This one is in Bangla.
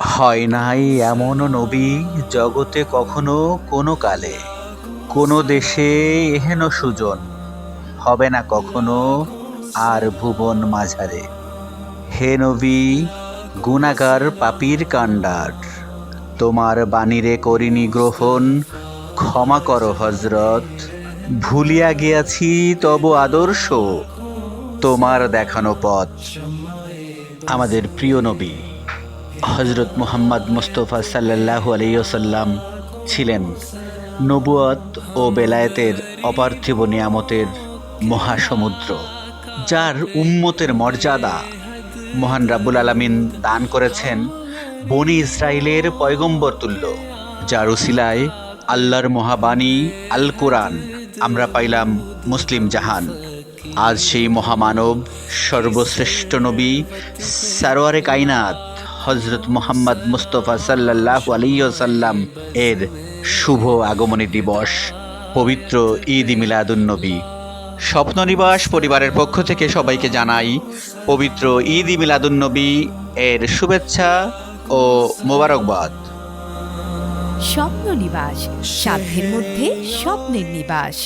হয় নাই এমন নবী জগতে কখনো কোনো কালে। কোনো দেশে এহেন সুজন হবে না কখনো আর ভুবন মাঝারে। হে নবী, গুণাগার পাপির কাণ্ডার। তোমার বাণীরে করিনি গ্রহণ, ক্ষমা করো হজরত ভুলিয়া গিয়াছি তব আদর্শ, তোমার দেখানো পথ আমাদের প্রিয় নবী। হজরত মুহাম্মদ মুস্তফা সাল্লাল্লাহু আলাইসাল্লাম ছিলেন নবুয়ত ও বেলায়েতের অপার্থিব নিয়ামতের মহাসমুদ্র, যার উম্মতের মর্যাদা মহান রাব্বুল আলামিন দান করেছেন বনি ইসরায়েলের পয়গম্বর তুল্য, যার উসিলায় আল্লাহর মহাবাণী আল কোরআন আমরা পাইলাম মুসলিম জাহান। আজ সেই মহামানব সর্বশ্রেষ্ঠ নবী সারোয়ারে কাইনাত হজরত মোহাম্মদ মুস্তফা সাল্লাহ আলিয়াল্লাম এর শুভ আগমনী দিবস, পবিত্র ঈদ মিলাদুন্নবী স্বপ্ননিবাস পরিবারের পক্ষ থেকে সবাইকে জানাই, পবিত্র ঈদ মিলাদুন্নবী এর শুভেচ্ছা ও মোবারকবাদ। স্বপ্ন নিবাস, সাধ্যের মধ্যে স্বপ্নের নিবাস।